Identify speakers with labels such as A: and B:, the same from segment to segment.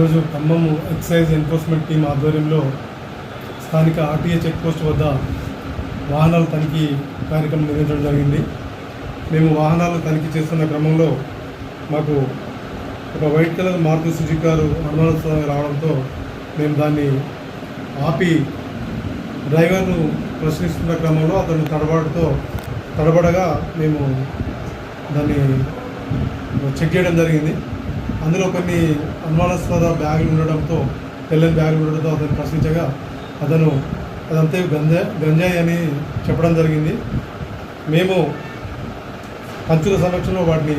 A: ఈరోజు Khammam excise enforcement team ఆధ్వర్యంలో స్థానిక ఆర్టీఏ చెక్ పోస్ట్ వద్ద వాహనాల తనిఖీ కార్యక్రమం నిర్వహించడం జరిగింది. మేము వాహనాలు తనిఖీ చేస్తున్న క్రమంలో మాకు ఒక white colour Maruti Suzuki car అనుమానాస్పదంగా రావడంతో మేము దాన్ని ఆపి డ్రైవర్ను ప్రశ్నిస్తున్న క్రమంలో అతను తడబడతో తడబడగా మేము దాన్ని చెక్ చేయడం జరిగింది. అందులో కొన్ని అనుమానాస్పద బ్యాగులు ఉండడంతో తెల్లని బ్యాగులు ఉండడంతో అతను ప్రశ్నించగా అతను అదంతా గంజా గంజాయి అని చెప్పడం జరిగింది. మేము పంచుల సమక్షంలో వాటిని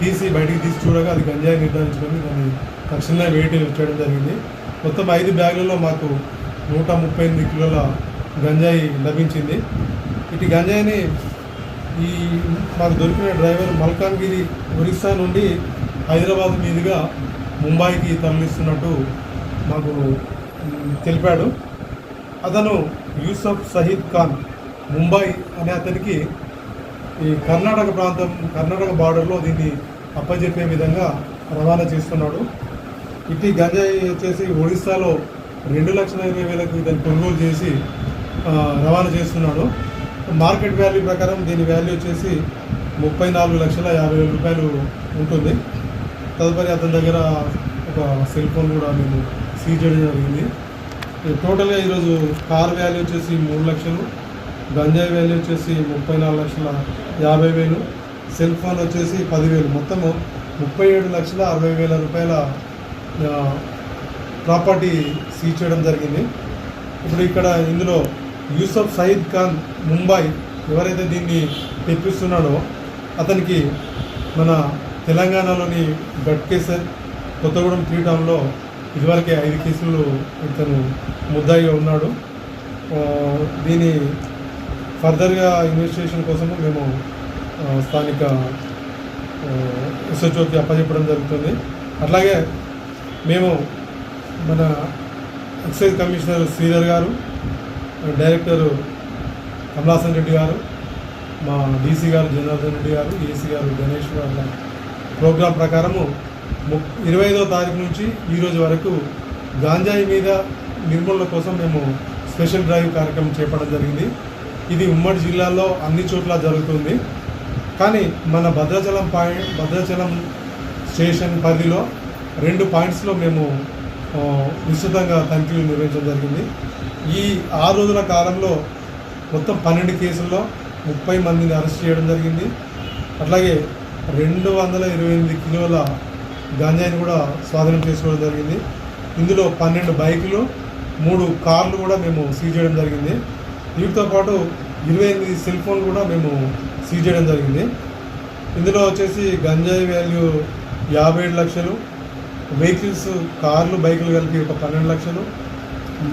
A: తీసి బయటికి తీసి చూడగా అది గంజాయి నిర్ధారించుకొని దాన్ని తక్షణమే వెయిట్ చేయడం జరిగింది. మొత్తం ఐదు బ్యాగులలో మాకు నూట ముప్పై ఎనిమిది కిలోల గంజాయి లభించింది. ఇటు గంజాయిని ఈ మాకు దొరికిన డ్రైవర్ మల్కాన్గిరి ఒరిస్సా నుండి హైదరాబాద్ మీదుగా ముంబైకి తరలిస్తున్నట్టు మాకు తెలిపాడు. అతను యూసఫ్ సహీద్ ఖాన్ ముంబై అనే అతనికి ఈ కర్ణాటక ప్రాంతం కర్ణాటక బార్డర్లో దీన్ని అప్పజెప్పే విధంగా రవాణా చేస్తున్నాడు. ఇటీ గంజాయి వచ్చేసి ఒడిస్సాలో రెండు లక్షల ఇరవై వేలకు దాన్ని కొనుగోలు చేసి రవాణా చేస్తున్నాడు. మార్కెట్ వాల్యూ ప్రకారం దీని వాల్యూ వచ్చేసి ముప్పై నాలుగు లక్షల యాభై వేల రూపాయలు ఉంటుంది. తదుపరి అతని దగ్గర ఒక సెల్ ఫోన్ కూడా మేము సీజ్ చేయడం జరిగింది. టోటల్గా ఈరోజు కార్ వాల్యూ వచ్చేసి మూడు లక్షలు గంజాయి వాల్యూ వచ్చేసి ముప్పై నాలుగు లక్షల యాభై వేలు సెల్ ఫోన్ వచ్చేసి పదివేలు. మొత్తము ముప్పై ఏడు లక్షల అరవై వేల రూపాయల ప్రాపర్టీ సీజ్ చేయడం జరిగింది. ఇప్పుడు ఇక్కడ ఇందులో యూసఫ్ సయీద్ ఖాన్ ముంబై ఎవరైతే దీన్ని తెప్పిస్తున్నాడో అతనికి మన తెలంగాణలోని గట్కేసర్ కొత్తగూడెం త్రీ టౌన్లో ఇదివరకే ఐదు కేసులు ఇతను ముద్దాయిగా ఉన్నాడు. దీని ఫర్దర్గా ఇన్వెస్టిగేషన్ కోసము మేము స్థానిక ఎస్హెచ్ఓకి అప్పచెప్పడం జరుగుతుంది. అట్లాగే మేము మన ఎక్సైజ్ కమిషనర్ శ్రీధర్ గారు డైరెక్టర్ కమలాసన్ రెడ్డి గారు మా డీసీ గారు జనార్దన్ రెడ్డి గారు ఏసీ గారు గణేష్ గారు ప్రోగ్రాం ప్రకారము ము ఇరవై ఐదో తారీఖు నుంచి ఈరోజు వరకు గాంజాయి మీద నిర్మూలన కోసం మేము స్పెషల్ డ్రైవ్ కార్యక్రమం చేపట్టడం జరిగింది. ఇది ఉమ్మడి జిల్లాలో అన్ని చోట్ల జరుగుతుంది. కానీ మన భద్రాచలం పాయింట్ భద్రాచలం స్టేషన్ పరిధిలో రెండు పాయింట్స్లో మేము విస్తృతంగా తనిఖీలు నిర్వహించడం జరిగింది. ఈ ఆరు రోజుల కాలంలో మొత్తం పన్నెండు కేసుల్లో ముప్పై మందిని అరెస్ట్ చేయడం జరిగింది. అట్లాగే రెండు వందల ఇరవై ఎనిమిది కిలోల గంజాయిని కూడా స్వాధీనం చేసుకోవడం జరిగింది. ఇందులో పన్నెండు బైకులు మూడు కార్లు కూడా మేము సీజ్ చేయడం జరిగింది. వీటితో పాటు ఇరవై ఎనిమిది సెల్ ఫోన్లు కూడా మేము సీజ్ చేయడం జరిగింది. ఇందులో వచ్చేసి గంజాయి వాల్యూ యాభై ఏడు లక్షలు వెహికల్స్ కార్లు బైకులు కలిపి ఒక పన్నెండు లక్షలు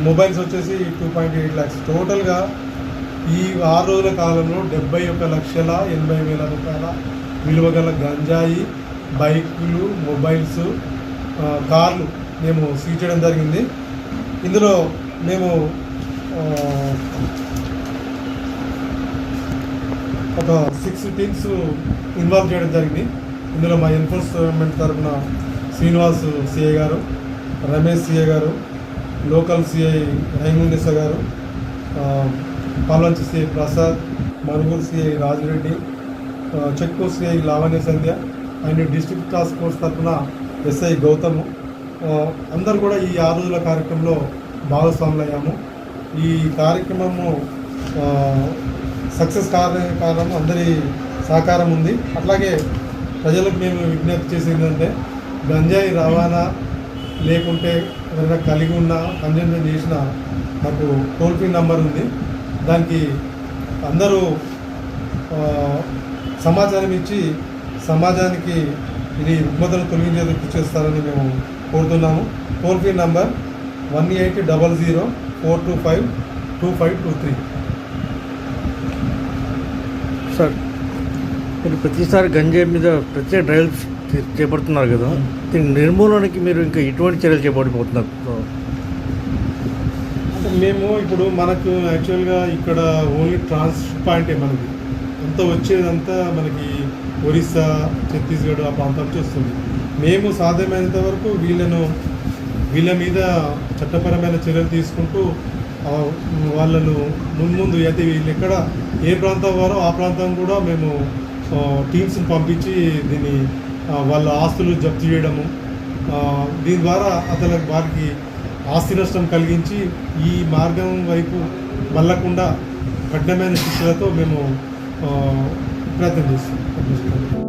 A: మొబైల్స్ వచ్చేసి టూ పాయింట్ ఎయిట్ ల్యాక్స్. టోటల్గా ఈ ఆరు రోజుల కాలంలో డెబ్బై ఒక లక్షల ఎనభై వేల రూపాయల విలువ గల గంజాయి బైకులు మొబైల్స్ కార్లు మేము సీజ్ చేయడం జరిగింది. ఇందులో మేము ఒక సిక్స్ టీమ్స్ ఇన్వాల్వ్ చేయడం జరిగింది. ఇందులో మా ఎన్ఫోర్స్మెంట్ తరఫున శ్రీనివాస్ సిఐ గారు రమేష్ సిఐ గారు లోకల్ సిఐ హైముండిస గారు ఆ, పాలంచి CI Prasad మరుగురు CI Rajireddy check post Lavanya Sandhya and district task force తరఫున ఎస్ఐ గౌతమ్ అందరు అందరూ కూడా ఈ ఆరు రోజుల కార్యక్రమంలో భాగస్వాములయ్యాము. ఈ కార్యక్రమము సక్సెస్ కారణం అందరి సహకారం ఉంది. అట్లాగే ప్రజలకు మేము విజ్ఞప్తి చేసేది ఏంటంటే గంజాయి రవాణా లేకుంటే ఎవరైనా కలిగి ఉన్న కన్జంప్షన్ చేసిన మాకు టోల్ ఫ్రీ నంబర్ ఉంది. దానికి అందరూ సమాచారం ఇచ్చి సమాజానికి ఇది రుగ్మతను తొలగించేందుకు కృషి చేస్తారని మేము కోరుతున్నాము. Toll free number one eight double zero four two five two five two three
B: sir మీరు ప్రతిసారి గంజాయి మీద ప్రత్యేక డ్రైవ్స్ చేపడుతున్నారు కదా. దీని నిర్మూలనకి మీరు ఇంకా ఎటువంటి చర్యలు చేపట్టిపోతున్నారు
A: అంటే మేము ఇప్పుడు మనకు యాక్చువల్గా ఇక్కడ ఓన్లీ ట్రాన్స్ పాయింటే మనకి అంతా వచ్చేదంతా మనకి ఒరిస్సా ఛత్తీస్గఢ్ ఆ ప్రాంతం వస్తుంది. మేము సాధ్యమైనంత వరకు వీళ్ళను వీళ్ళ మీద చట్టపరమైన చర్యలు తీసుకుంటూ వాళ్ళను ముందు అయితే వీళ్ళు ఎక్కడ ఏ ప్రాంతం వారో ఆ ప్రాంతం కూడా మేము టీమ్స్ని పంపించి దీన్ని వాళ్ళ ఆస్తులు జప్తు చేయడము దీని ద్వారా అతను వారికి ఆస్తి నష్టం కలిగించి ఈ మార్గం వైపు మళ్ళకుండా కఠినమైన శిక్షలతో మేము o, o